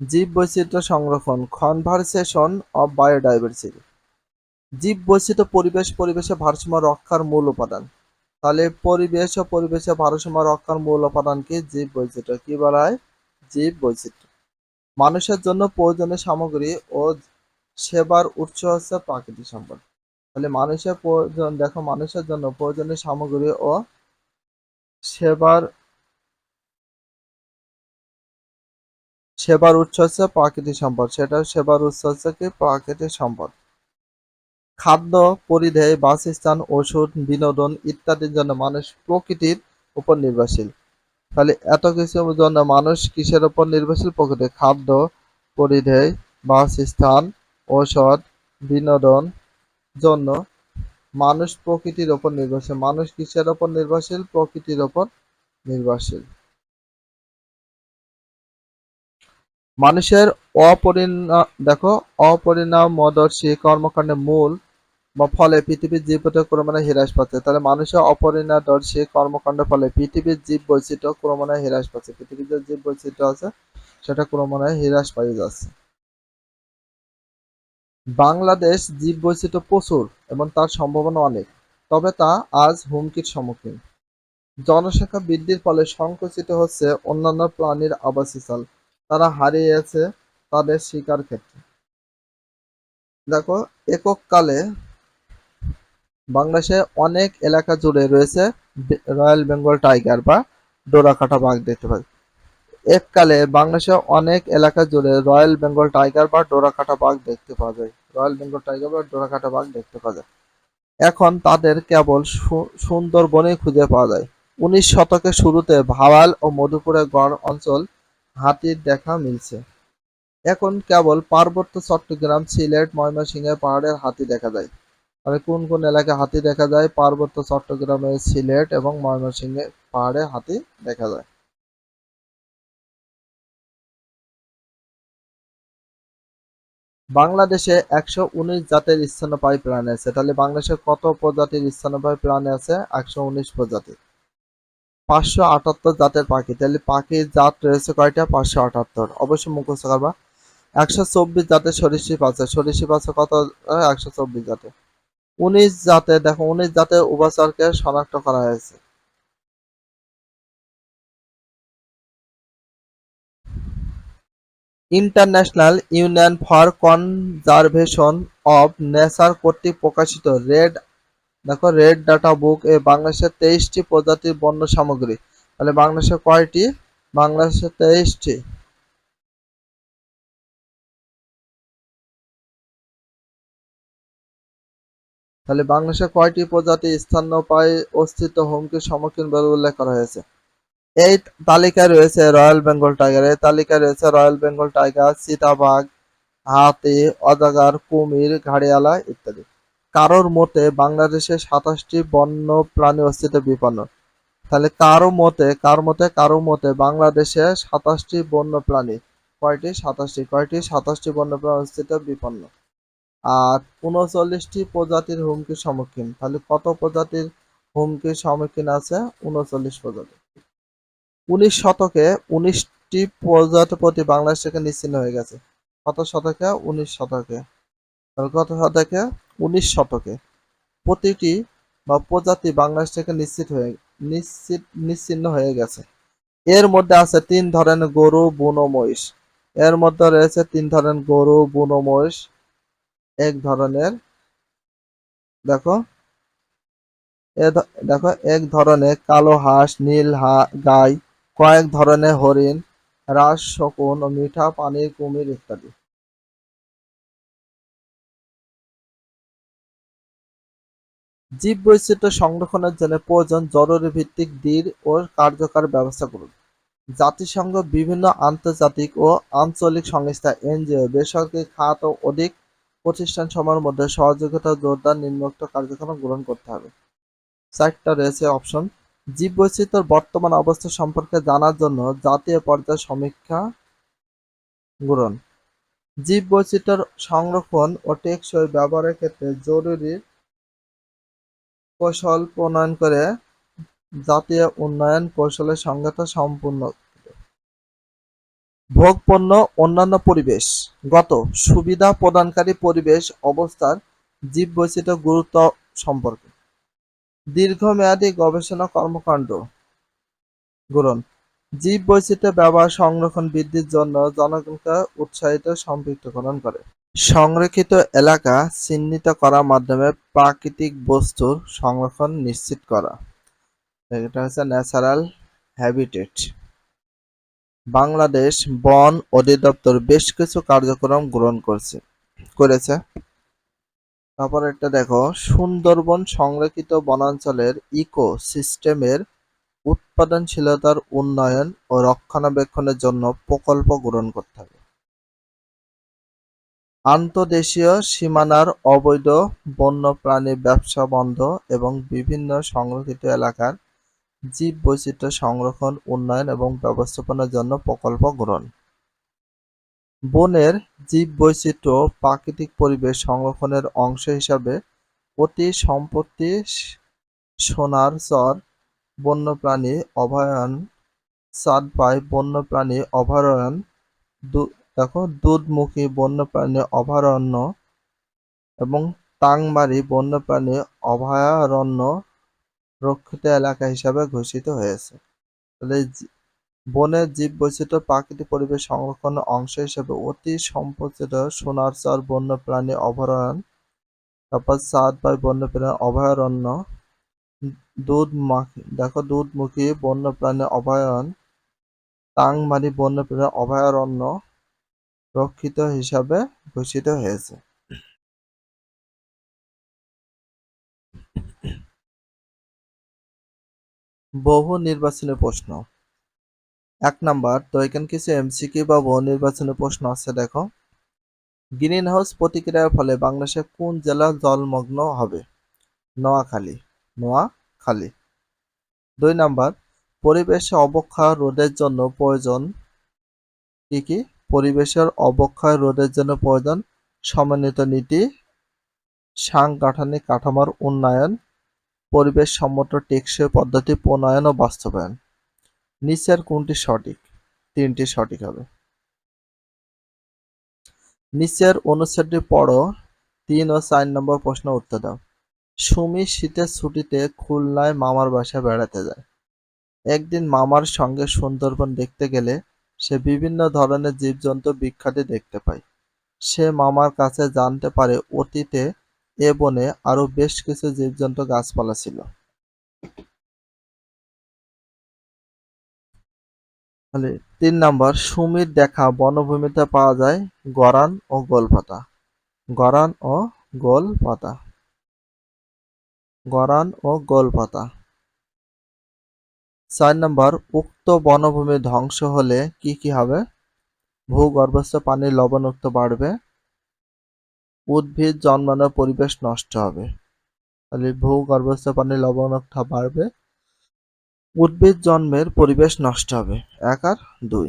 জীব বৈচিত্র্য সংরক্ষণ কনভারসেশন অফ বায়োডাইভার্সিটি জীব বৈচিত্র্য পরিবেশ পরিবেশে ভারসাম্য রক্ষার মূল উপাদান। তাহলে পরিবেশ ও পরিবেশে ভারসাম্য রক্ষার মূল উপাদান কি জীব বৈচিত্র্য কি বলা হয়? জীব বৈচিত্র্য মানুষের জন্য প্রয়োজনীয় সামগ্রী ও সেবার উৎস হচ্ছে প্রাকৃতিক সম্পদ। তাহলে মানুষের প্রয়োজন, দেখো, মানুষের জন্য প্রয়োজনীয় সামগ্রী ও সেবার সেবার উৎস হচ্ছে প্রাকৃতিক সম্পদ। সেটা সেবার উৎস হচ্ছে কি? প্রাকৃতিক সম্পদ। খাদ্য, পরিধেয়, বাসস্থান, ওষুধ, বিনোদন ইত্যাদির জন্য মানুষ প্রকৃতির উপর নির্ভরশীল। তাহলে এত কিছুর জন্য মানুষ কিসের উপর নির্ভরশীল? প্রকৃতি। খাদ্য, পরিধেয়, বাসস্থান ঔষধ বিনোদন জন্য মানুষ প্রকৃতির উপর নির্ভরশীল। মানুষ কিসের উপর নির্ভরশীল? প্রকৃতির উপর নির্ভরশীল। মানুষের অপরিণা দেখো, অপরিণামদর্শী কর্মকাণ্ডের মূল বা ফলে পৃথিবীর জীববৈচিত্র্য ক্রমান্বয়ে হ্রাস পাচ্ছে। তাহলে মানুষের অপরিণামদর্শী কর্মকাণ্ডের ফলে পৃথিবীর জীব বৈচিত্র্য ক্রমান্বয়ে হ্রাস পাচ্ছে। পৃথিবীর যে জীব বৈচিত্র্য আছে, সেটা ক্রমান্বয়ে হ্রাস পাইয়ে যাচ্ছে। বাংলাদেশ জীব বৈচিত্র্য প্রচুর এবং তার সম্ভাবনা অনেক, তবে তা আজ হুমকির সম্মুখীন। জনসংখ্যা বৃদ্ধির ফলে সংকুচিত হচ্ছে অন্যান্য প্রাণীর আবাসস্থল। তারা হারিয়েছে তাদের শিকার ক্ষেত্রে। দেখো, একককালে বাংলাদেশে অনেক এলাকা জুড়ে রয়েছে রয়্যাল বেঙ্গল টাইগার বা ডোরাকাটা বাঘ দেখতে পাই। এককালে বাংলাদেশে অনেক এলাকা জুড়ে রয়্যাল বেঙ্গল টাইগার বা ডোরাকাটা বাঘ দেখতে পাওয়া যায়। রয়্যাল বেঙ্গল টাইগার বা ডোরাকাটা বাঘ দেখতে পাওয়া যায়। এখন তাদের কেবল সু- সুন্দরবনেই খুঁজে পাওয়া যায়। উনিশ শতকের শুরুতে ভাওয়াল ও মধুপুরের গড় অঞ্চল হাতির দেখা মিলছে। এখন কেবল পার্বত্য চট্টগ্রাম, সিলেট, ময়মনসিংহের পাহাড়ের হাতি দেখা যায়। তবে কোন কোন এলাকায় হাতি দেখা যায়? পার্বত্য চট্টগ্রামে সিলেট এবং ময়মনসিংহে পাহাড়ে হাতি দেখা যায়। বাংলাদেশে একশো উনিশ জাতের স্তন্যপায়ী প্রাণী আছে। তাহলে বাংলাদেশে কত প্রজাতির স্তন্যপায়ী প্রাণী আছে? একশো উনিশ প্রজাতি পাঁচশো আটাত্তর জাতের পাখি। তাহলে পাখির জাত রয়েছে কয়টা? পাঁচশো আটাত্তর। অবশ্যই মুখস্থ করবা। একশো চব্বিশ জাতের সরীসৃপ আছে। সরীসৃপ আছে কত? একশো চব্বিশ জাতের। উনিশ জাতে, দেখো, উনিশ জাতের উভচরকে শনাক্ত করা হয়েছে। International union for conservation of nature কর্তৃক প্রকাশিত রেড দেখো রেড ডাটা বুক এ বাংলাদেশের তেইশটি প্রজাতির বন্য সামগ্রী। তাহলে বাংলাদেশে কয়টি? বাংলাদেশে তেইশটি। তাহলে বাংলাদেশে কয়টি প্রজাতি স্তন্যপায়ী অস্তিত্ব হুমকির সম্মুখীন বলে উল্লেখ করা হয়েছে? এই তালিকায় রয়েছে রয়্যাল বেঙ্গল টাইগার এই তালিকায় রয়েছে রয়্যাল বেঙ্গল টাইগার চিতাবাঘ হাতি, অজাগার, কুমির, ঘাড়িয়ালা ইত্যাদি। কারোর মতে বাংলাদেশে সাতাশটি বন্য প্রাণী অস্তিত্ব বিপন্ন। তাহলে কারও মতে, কার মতে, কারও মতে বাংলাদেশে সাতাশটি বন্য প্রাণী কয়টি? সাতাশটি। কয়টি? সাতাশটি বন্য প্রাণী অস্তিত্ব বিপন্ন। আর উনচল্লিশটি প্রজাতির হুমকির সম্মুখীন। তাহলে কত প্রজাতির হুমকির সম্মুখীন আছে? উনচল্লিশ প্রজাতি। উনিশ শতকে উনিশটি প্রজাতি প্রতি বাংলাদেশ থেকে নিশ্চিন্ন হয়ে গেছে। কত শতকে? উনিশ শতকে। কত শতকে? উনিশ শতকে প্রতিটি বা প্রজাতি বাংলাদেশ থেকে নিশ্চিত হয়ে, নিশ্চিত, নিশ্চিন্ন হয়ে গেছে। এর মধ্যে আছে তিন ধরনের গরু, বুনো মহিষ। এর মধ্যে রয়েছে তিন ধরনের গরু, বুনো মহিষ। এক ধরনের, দেখো। দেখো, এক ধরনের কালো হাঁস, নীল হা, গাই, কয়েক ধরনের হরিণ, রাজ, শকুন ও মিঠা, পানির কুমির ইত্যাদি। জীব বৈচিত্র্য সংরক্ষণের জন্য প্রয়োজন জরুরি ভিত্তিক দৃঢ় ও কার্যকর ব্যবস্থা করুন। জাতিসংঘ বিভিন্ন আন্তর্জাতিক ও আঞ্চলিক সংস্থা, এনজিও, বেসরকারি খাত ও অধিক প্রতিষ্ঠান সমূহের মধ্যে সহযোগিতা জোরদার নিম্নোক্ত কার্যক্রম গ্রহণ করতে হবে। চারটা রয়েছে অপশন জীব বৈচিত্র্যের বর্তমান অবস্থা সম্পর্কে জানার জন্য জাতীয় পর্যায়ে সমীক্ষা গ্রহণ। জীব বৈচিত্র্য সংরক্ষণ ও টেকসই ব্যবহারের ক্ষেত্রে জরুরি কৌশল প্রণয়ন করে জাতীয় উন্নয়ন কৌশলের সংজ্ঞাতা সম্পূর্ণ। ভোগ পণ্য অন্যান্য পরিবেশ। গত, সুবিধা প্রদানকারী পরিবেশ অবস্থার জীব বৈচিত্র্য গুরুত্ব সম্পর্কে। দীর্ঘমেয়াদী গবেষণা কর্মকাণ্ড। গ্রহণ জীব বৈচিত্র্য ব্যবহার সংরক্ষণ বৃদ্ধির জন্য জনগণকে উৎসাহিত সম্পৃক্তকরণ করে। সংরক্ষিত এলাকা চিহ্নিত করার মাধ্যমে প্রাকৃতিক বস্তুর সংরক্ষণ নিশ্চিত করা। এটা হচ্ছে ন্যাচারাল হ্যাবিটেট বাংলাদেশ বন অধিদপ্তর বেশ কিছু কার্যক্রম গ্রহণ করছে, করেছে। তারপর একটা দেখো, সুন্দরবন সংরক্ষিত বনাঞ্চলের ইকো সিস্টেমের উৎপাদনশীলতার উন্নয়ন ও রক্ষণাবেক্ষণের জন্য প্রকল্প গ্রহণ করতে হবে। আন্তদেশীয় সীমানার অবৈধ বন্যপ্রাণী ব্যবসা বন্ধ এবং বিভিন্ন সংরক্ষিত এলাকার জীব বৈচিত্র্য সংরক্ষণ, উন্নয়ন এবং ব্যবস্থাপনার জন্য প্রকল্প গ্রহণ। বনের জীব বৈচিত্র্য প্রাকৃতিক পরিবেশ সংরক্ষণের অংশ হিসাবে অতি সম্পত্তি সোনার চর, বন্যপ্রাণী অভয়ারণ্য চাঁদপাই বন্যপ্রাণী অভয়ারণ্য, দু- দেখো, দুধমুখী বন্যপ্রাণী অভয়ারণ্য এবং টাংমারি বন্যপ্রাণী অভয়ারণ্য রক্ষিত এলাকা হিসাবে ঘোষিত হয়েছে। তাহলে বনের জীব বৈচিত্র্য প্রাকৃতিক পরিবেশ সংরক্ষণের অংশ হিসেবে অতি সম্পর্কিত সোনারচর বন্যপ্রাণী অভয়ারণ্য, তারপর চাঁদপাই বন্যপ্রাণী অভয়ারণ্য দুধ দেখো, দুধমুখী বন্যপ্রাণী অভয়ারণ্য, টাংমারি বন্যপ্রাণী অভয়ারণ্য রক্ষিত হিসাবে ঘোষিত হয়েছে। বহু নির্বাচনী প্রশ্ন। এক নাম্বার তো এখানে কিছু এমসিকিউ বা বহু নির্বাচনী প্রশ্ন আছে, দেখো। গ্রিন হাউস প্রতিক্রিয়ার ফলে বাংলাদেশের কোন জেলা জলমগ্ন হবে? নোয়াখালী। নোয়াখালী। দুই নাম্বার, পরিবেশে অবক্ষয় রোধের জন্য প্রয়োজন কি কি? পরিবেশের অবক্ষয় রোধের জন্য প্রয়োজন সমন্বিত নীতি, সাংগঠনিক কাঠামোর উন্নয়ন, পরিবেশ সম্মত টেকসই পদ্ধতি প্রণয়ন ও বাস্তবায়ন। নিচের কোনটি সঠিক? তিনটি সঠিক হবে। নিচের অনুচ্ছেদটি পড়ো। তিন ও চার নম্বর প্রশ্ন উত্তর দাও। সুমি শীতের ছুটিতে খুলনায় মামার বাসায় বেড়াতে যায়। একদিন মামার সঙ্গে সুন্দরবন দেখতে গেলে সে বিভিন্ন ধরনের জীবজন্তু বিখ্যাত দেখতে পায়। সে মামার কাছে জানতে পারে অতীতে এ বনে আরও বেশ কিছু জীবজন্তু গাছপালা ছিল। তিন নাম্বার, সুমির দেখা বনভূমিতে পাওয়া যায় গরান ও গোলপাতা। গরান ও গোলপাতা। গরান ও গোলপাতা। চার নম্বর, উক্ত বনভূমি ধ্বংস হলে কি কি হবে? ভূগর্ভস্থ পানির লবণাক্ত বাড়বে। উদ্ভিদ জন্মানোর পরিবেশ নষ্ট হবে। তাহলে ভূগর্ভস্থ পানির লবণাক্ত বাড়বে। উদ্ভিদ জন্মের পরিবেশ নষ্ট হবে। এক আর দুই।